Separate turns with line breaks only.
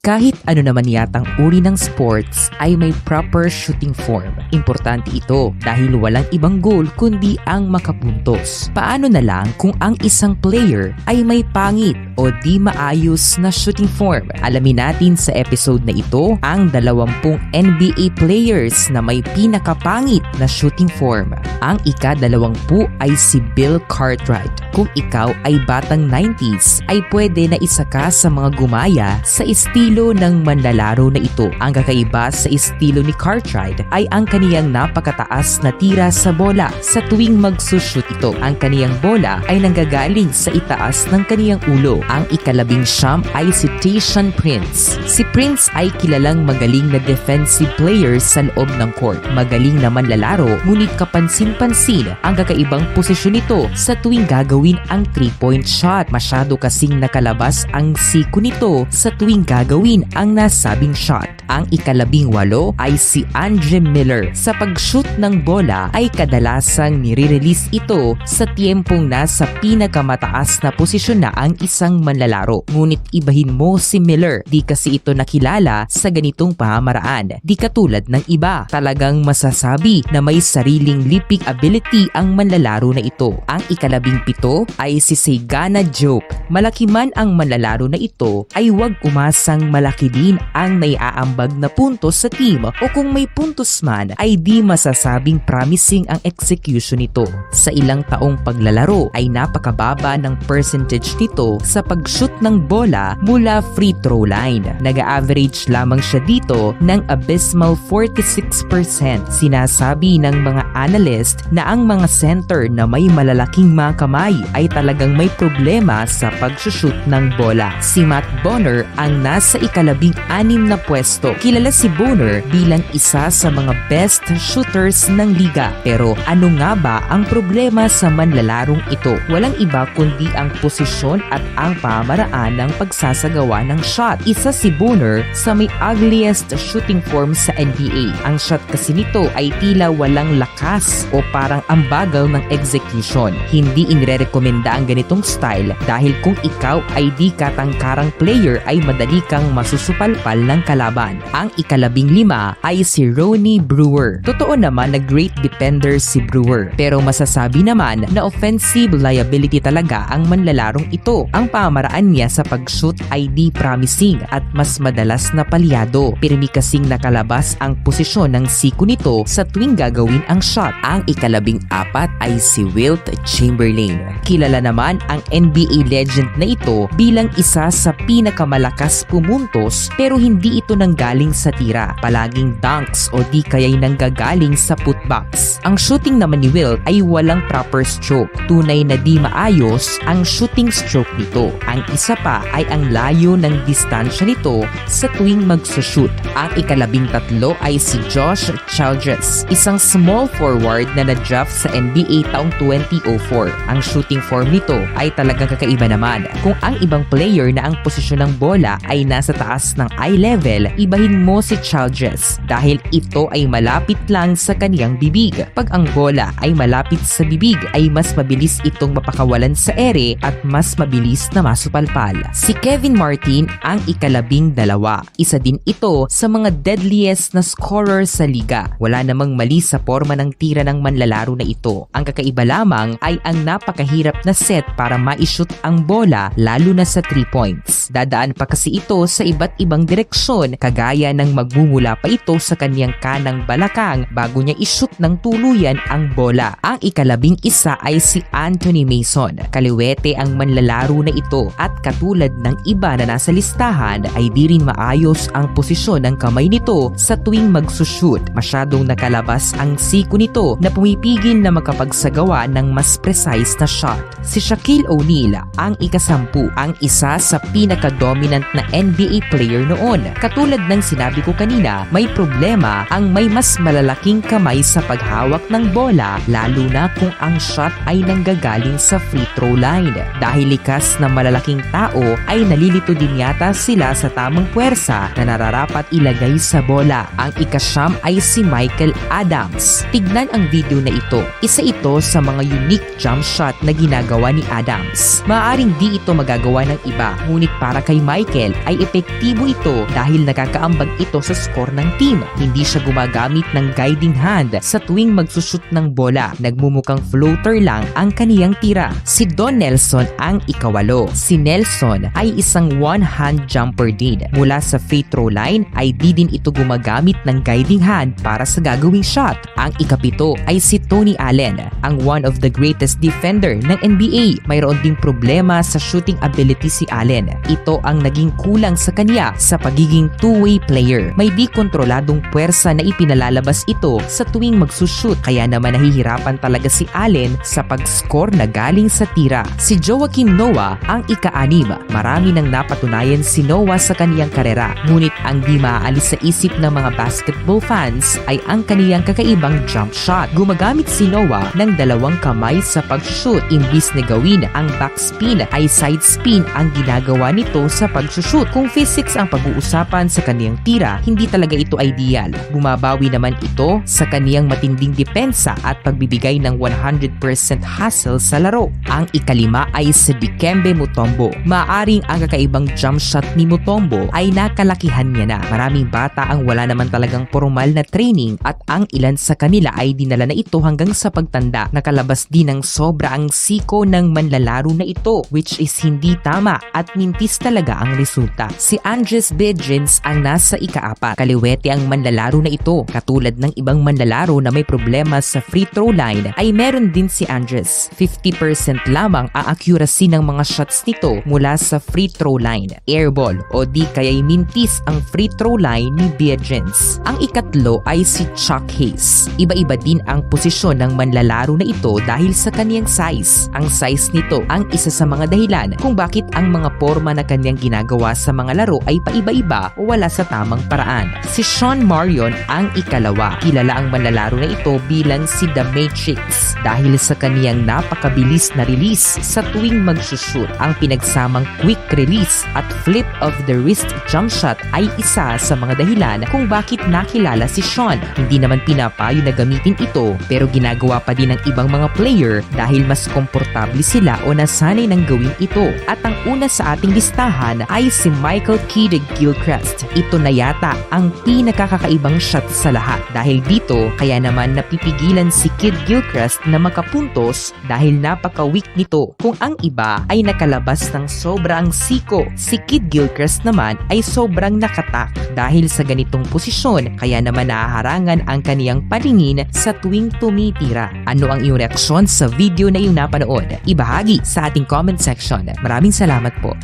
Kahit ano naman yatang uri ng sports ay may proper shooting form. Importante ito dahil walang ibang goal kundi ang makapuntos. Paano na lang kung ang isang player ay may pangit o di maayos na shooting form? Alamin natin sa episode na ito ang 20 NBA players na may pinakapangit na shooting form. Ang ika-20 ay si Bill Cartwright. Kung ikaw ay batang 90s ay pwede na isa ka sa mga gumaya sa estilo ng manlalaro na ito. Ang kakaiba sa estilo ni Cartwright ay ang kaniyang napakataas na tira sa bola sa tuwing magsushoot ito. Ang kaniyang bola ay nanggagaling sa itaas ng kaniyang ulo. Ang ikalabing siyam ay si Tayshaun Prince. Si Prince ay kilalang magaling na defensive player sa loob ng court. Magaling na manlalaro ngunit kapansin-pansin ang kakaibang posisyon nito sa tuwing gagawin ang 3-point shot. Masyado kasing nakalabas ang siku nito sa tuwing gagawin ang nasabing shot. Ang ikalabing walo ay si Andre Miller. Sa pag-shoot ng bola ay kadalasang nire-release ito sa tiempong nasa pinakamataas na posisyon na ang isang manlalaro. Ngunit ibahin mo si Miller, di kasi ito nakilala sa ganitong pamamaraan. Di katulad ng iba, talagang masasabi na may sariling leaping ability ang manlalaro na ito. Ang ikalabing pito ay si Seigana Joke. Malaki man ang manlalaro na ito ay huwag umasang malaki din ang naiaambag na puntos sa team o kung may puntos man ay di masasabing promising ang execution nito. Sa ilang taong paglalaro ay napakababa ng percentage nito sa pag-shoot ng bola mula free throw line. Nag-average lamang siya dito ng abysmal 46%. Sinasabi ng mga analyst na ang mga center na may malalaking mga kamay ay talagang may problema sa pag-shoot ng bola. Si Matt Bonner ang nasa ikalabing anim na pwesto. Kilala si Bonner bilang isa sa mga best shooters ng liga. Pero ano nga ba ang problema sa manlalarong ito? Walang iba kundi ang posisyon at ang pamaraan ng pagsasagawa ng shot. Isa si Bonner sa may ugliest shooting form sa NBA. Ang shot kasi nito ay tila walang lakas o parang ang bagal ng execution. Hindi inire-rekomenda ang ganitong style dahil kung ikaw ay di katangkarang player ay madali kang masusupalpal ng kalaban. Ang ikalabing lima ay si Ronnie Brewer. Totoo naman na great defender si Brewer pero masasabi naman na offensive liability talaga ang manlalarong ito. Ang pamaraan niya sa pag-shoot ay di promising at mas madalas na palyado. Pirmi kasing nakalabas ang posisyon ng siku nito sa tuwing gagawin ang shot. Ang ikalabing apat ay si Wilt Chamberlain. Kilala naman ang NBA legend na ito bilang isa sa pinakamalakas pumuntos pero hindi ito nanggaling sa tira. Palaging dunks o di kaya'y nanggagaling sa putbacks. Ang shooting naman ni Wilt ay walang proper stroke. Tunay na di maayos ang shooting stroke nito. Ang isa pa ay ang layo ng distansya nito sa tuwing magsushoot. Ang ikalabing tatlo ay si Josh Childress, isang small forward na na-draft sa NBA taong 2004. Ang shooting form nito ay talagang kakaiba naman. Kung ang ibang player na ang posisyon ng bola ay nasa taas ng eye level, ibahin mo si Childress dahil ito ay malapit lang sa kaniyang bibig. Pag ang bola ay malapit sa bibig ay mas mabilis itong mapakawalan sa ere at mas mabilis na masupalpal. Si Kevin Martin ang ikalabing dalawa. Isa din ito sa mga deadliest na scorer sa liga. Wala namang mali sa forma ng tira ng manlalaro na ito. Ang kakaiba lamang ay ang napakahirap na set para ma-shoot ang bola lalo na sa 3 points. Dadaan pa kasi ito sa iba't ibang direksyon kagaya ng magmumula pa ito sa kanyang kanang balakang bago niya ishoot ng tuluyan ang bola. Ang ikalabing isa ay si Anthony Mason. Kaliwete ang manlalaro na ito at katulad ng iba na nasa listahan ay di rin maayos ang posisyon ng kamay nito sa tuwing magsushoot. Masyadong nakalabas ang siku nito na pumipigil na makapagsagawa ng mas precise na shot. Si Shaquille O'Neal ang ikasampu, ang isa sa pinaka-dominant na NBA player noon. Katulad ng sinabi ko kanina, may problema ang may mas malalaking kamay sa paghawak ng bola lalo na kung ang shot ay nanggagaling sa free throw line. Dahil likas na malalaking tao ay nalilito din yata sila sa tamang puwersa na nararapat ilagay sa bola. Ang ikasyam ay si Michael Adams. Tignan ang video na ito. Isa ito sa mga unique jump shot na ginagawa ni Adams. Maaaring di ito magagawa ng iba, ngunit para kay Michael ay epektibo ito dahil nakakaambag ito sa score ng team. Hindi siya gumagamit ng guiding hand sa tuwing magsushoot ng bola. Nagmumukhang floater lang ang kaniyang tira. Si Don Nelson ang ikawalo. Si Nelson ay isang one-hand jumper din. Mula sa free throw line ay di din ito gumagamit ng guiding hand para sa gagawing shot. Ang ikapito ay si Tony Allen, ang one of the greatest defender ng NBA. Mayroon ding problema sa shooting ability si Allen. Ito ang naging kulang sa kanya sa pagiging two-way player. May di kontroladong puwersa na ipinalalabas ito sa tuwing magsushoot kaya naman nahihirapan talaga si Allen sa pag-score na galing sa tira. Si Joaquin Noah ang ika-anim. Marami nang napatunayan si Noah sa kaniyang karera. Ngunit ang di maaalis sa isip ng mga basketball fans ay ang kaniyang kakaibang jump shot. Gumagamit si Noah ng dalawang kamay sa pag-shoot. Imbis na gawin ang backspin ay side spin ang ginagawa nito sa pag-shoot. Kung physics ang pag-uusapan sa kaniyang tira, hindi talaga ito ideal. Bumabawi naman ito sa kaniyang matinding depensa at pagbibigay ng 100% hustle sa laro. Ang ikalima ay si Dikembe Mutombo. Maaring ang kakaibang jump shot ni Mutombo ay nakalakihan niya na. Maraming bata ang wala naman talagang formal na training at ang ilan sa kanila ay dinala na ito hanggang sa pagtanda. Nakalabas din ng sobra ang siko ng manlalaro na ito which is hindi tama at mintis talaga ang resulta. Si Andres Bedrins ang nasa ikaapat. Kaliwete ang manlalaro na ito. Katulad ng ibang manlalaro na may problema sa free throw line ay meron din si Andres. 50% lamang ang accuracy ng mga shots nito mula sa free throw line. Airball o di kaya'y mintis ang free throw line ni Bedrins. Ang ikatlo ay si Chuck Hayes. Iba-iba din ang posisyon ng manlalaro na ito dahil sa kaniyang size. Ang size nito ang isa sa mga dahilan kung bakit ang mga forma na kanyang ginagawa sa mga laro ay paiba-iba o wala sa tamang paraan. Si Sean Marion ang ikalawa. Kilala ang manlalaro na ito bilang si The Matrix dahil sa kaniyang napakabilis na release sa tuwing magsushoot. Ang pinagsamang quick release at flip of the wrist jump shot ay isa sa mga dahilan kung bakit nakilala si Sean. Hindi naman pinapayo na gamitin ito pero ginagawa pa din ng ibang mga player dahil mas komportable sila o nasanay ng gawin ito. At ang una sa ating listahan ay si Michael Kidd Gilchrist. Ito na yata ang pinakakakaibang shot sa lahat. Dahil dito, kaya naman napipigilan si Kid Gilchrist na makapuntos dahil napaka-weak nito. Kung ang iba ay nakalabas ng sobrang siko, si Kid Gilchrist naman ay sobrang nakatak dahil sa ganitong posisyon kaya naman nahaharangan ang kaniyang paningin sa tuwing tumitira. Ano ang iyong reaksyon sa video na iyong napanood? Ibahagi sa ating comment section. Maraming salamat po.